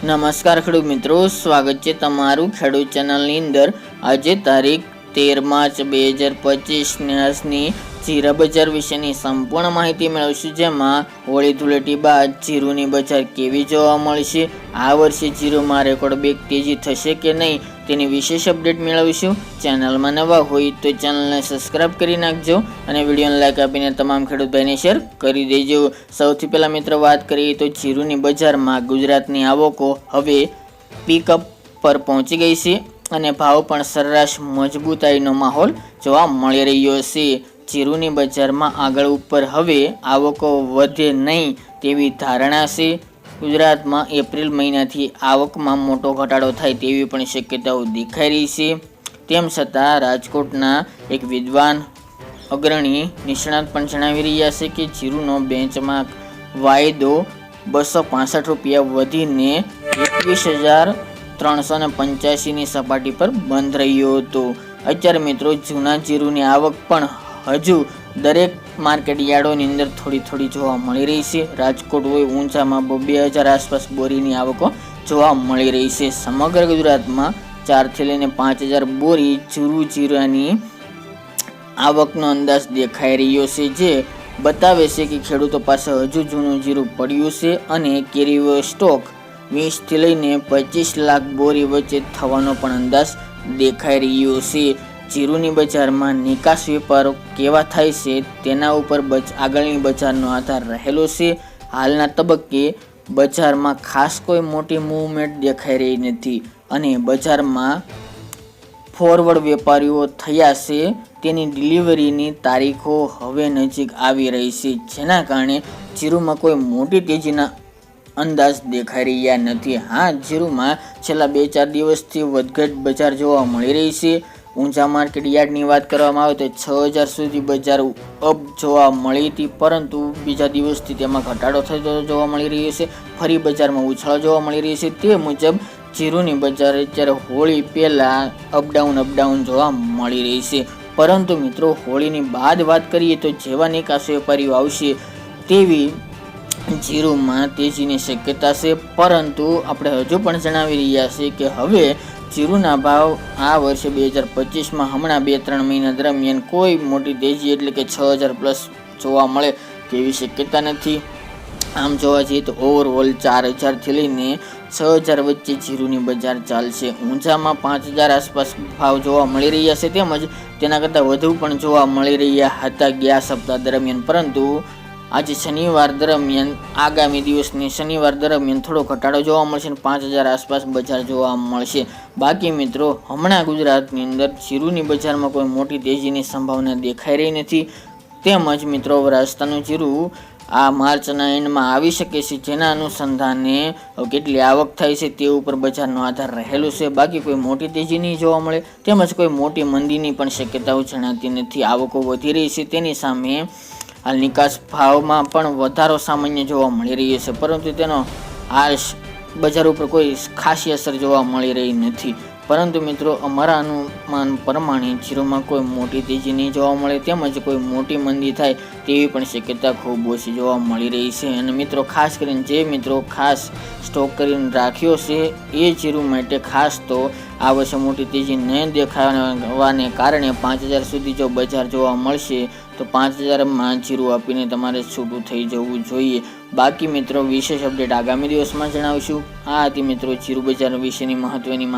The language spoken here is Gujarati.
નમસ્કાર ખેડૂત મિત્રો, સ્વાગત છે તમારું ખેડૂત ચેનલની અંદર. આજે તારીખ તેર માર્ચ બે હજાર પચીસ આજની જીરા બજાર વિશેની સંપૂર્ણ માહિતી મેળવશું, જેમાં હોળી ધૂળેટી બાદ જીરુની બજાર કેવી જોવા મળશે, આ વર્ષે જીરુમાં રેકોર્ડ બ્રેક તેજી થશે કે નહીં તેની વિશેષ અપડેટ મેળવીશું. ચેનલમાં નવા હોય તો ચેનલને સબસ્ક્રાઇબ કરી નાખજો અને વિડીયોને લાઈક આપીને તમામ ખેડૂત ભાઈને શેર કરી દેજો. સૌથી પહેલાં મિત્રો વાત કરીએ તો જીરુની બજારમાં ગુજરાતની આવકો હવે પિકઅપ પર પહોંચી ગઈ છે અને ભાવ પણ સરેરાશ મજબૂતાઈનો માહોલ જોવા મળી રહ્યો છે. જીરુની બજારમાં આગળ ઉપર હવે આવકો વધે નહીં તેવી ધારણા છે. ગુજરાતમાં એપ્રિલ મહિનાથી આવકમાં મોટો ઘટાડો થાય તેવી પણ શક્યતાઓ દેખાઈ રહી છે. તેમ છતાં રાજકોટના એક વિદ્વાન અગ્રણી નિષ્ણાત પણ જણાવી રહ્યા છે કે જીરુનો બેંચમાર્ક વાયદો બસો પાસઠ રૂપિયા વધીને એકવીસ હજાર ત્રણસો ને પંચ્યાસીની સપાટી પર બંધ રહ્યો હતો. અત્યારે મિત્રો જૂના જીરુની આવક પણ હજુ દરેક માર્કેટ યાર્ડોની અંદર થોડી થોડી જોવા મળી રહી છે. રાજકોટ હોય ઊંચામાં બે હજાર આસપાસ બોરીની આવકો જોવા મળી રહી છે. સમગ્ર ગુજરાતમાં ચારથી લઈને પાંચ હજાર બોરી જીરું જીરાની આવકનો અંદાજ દેખાઈ રહ્યો છે, જે બતાવે છે કે ખેડૂતો પાસે હજુ જૂનું જીરું પડ્યું છે અને કેરીઓ સ્ટોક વીસથી લઈને પચીસ લાખ બોરી વચ્ચે થવાનો પણ અંદાજ દેખાઈ રહ્યો છે. જીરુની બજારમાં નિકાસ વેપારો કેવા થાય છે તેના ઉપર આગળની બજારનો આધાર રહેલો છે. હાલના તબક્કે બજારમાં ખાસ કોઈ મોટી મૂવમેન્ટ દેખાઈ રહી નથી અને બજારમાં ફોરવર્ડ વેપારીઓ થયા છે. તેની ડિલિવરીની તારીખો હવે નજીક આવી રહી છે, જેના કારણે જીરુમાં કોઈ મોટી તેજીના અંદાજ દેખાઈ રહ્યા નથી. હા જીરુમાં છેલ્લા બે ચાર દિવસથી વધઘટ બજાર જોવા મળી રહી છે. ઊંચા માર્કેટ યાર્ડની વાત કરવામાં આવે તો છ હજાર સુધી બજાર અપ જોવા મળી હતી, પરંતુ બીજા દિવસથી તેમાં ઘટાડો થતો જોવા મળી રહ્યો છે. ફરી બજારમાં ઉછાળો જોવા મળી રહ્યો છે. તે મુજબ, જીરુની બજાર અત્યારે હોળી પહેલાં અપડાઉન અપડાઉન જોવા મળી રહી છે. પરંતુ મિત્રો, હોળીની બાદ વાત કરીએ તો જેવા નિકાસ વેપારીઓ આવશે તેવી જીરુમાં તેજીની શક્યતા છે. પરંતુ આપણે હજુ પણ જણાવી રહ્યા છીએ કે હવે જીરુના ભાવ આ વર્ષે બે હજાર પચીસમાં હમણાં બે ત્રણ મહિના દરમિયાન કોઈ મોટી તેજી એટલે કે છ હજાર પ્લસ જોવા મળે તેવી શક્યતા નથી. આમ જોવા જઈએ તો ઓવરઓલ ચાર હજારથી લઈને છ હજાર વચ્ચે જીરુની બજાર ચાલશે. ઊંચામાં પાંચ હજાર આસપાસ ભાવ જોવા મળી રહ્યા છે તેમજ તેના કરતાં વધુ પણ જોવા મળી રહ્યા હતા ગયા સપ્તાહ દરમિયાન. પરંતુ આજે શનિવાર દરમિયાન, આગામી દિવસની શનિવાર દરમિયાન થોડો ઘટાડો જોવા મળશે અને પાંચ હજાર આસપાસ બજાર જોવા મળશે. બાકી મિત્રો, હમણાં ગુજરાતની અંદર જીરુની બજારમાં કોઈ મોટી તેજીની સંભાવના દેખાઈ રહી નથી. તેમજ મિત્રો રાજસ્થાનનું જીરું આ માર્ચના એન્ડમાં આવી શકે છે, જેના અનુસંધાને કેટલી આવક થાય છે તે ઉપર બજારનો આધાર રહેલો છે. બાકી કોઈ મોટી તેજી નહીં જોવા મળે, તેમજ કોઈ મોટી મંદીની પણ શક્યતાઓ જણાતી નથી. આવકો વધી રહી છે, તેની સામે હાલ નિકાસ ભાવમાં પણ વધારો સામાન્ય જોવા મળી રહ્યો છે, પરંતુ તેનો હાલ બજાર ઉપર કોઈ ખાસી અસર જોવા મળી રહી નથી. પરંતુ મિત્રો, અમારા અનુમાન પ્રમાણે જીરોમાં કોઈ મોટી તેજી નહીં જોવા મળે, તેમજ કોઈ મોટી મંદી થાય તેવી પણ શક્યતા ખૂબ ઓછી જોવા મળી રહી છે. અને મિત્રો, ખાસ કરીને જે મિત્રો ખાસ સ્ટોક કરીને રાખ્યો છે, એ જીરું માટે ખાસ તો આ વર્ષે મોટી તેજી નહીં દેખાવાને કારણે પાંચ હજાર સુધી જો બજાર જોવા મળશે તો પાંચ હજારમાં જીરું આપીને તમારે છૂટું થઈ જવું જોઈએ. બાકી મિત્રો, વિશેષ અપડેટ આગામી દિવસમાં જણાવીશું. આ હતી મિત્રો જીરું બજાર વિશેની મહત્વની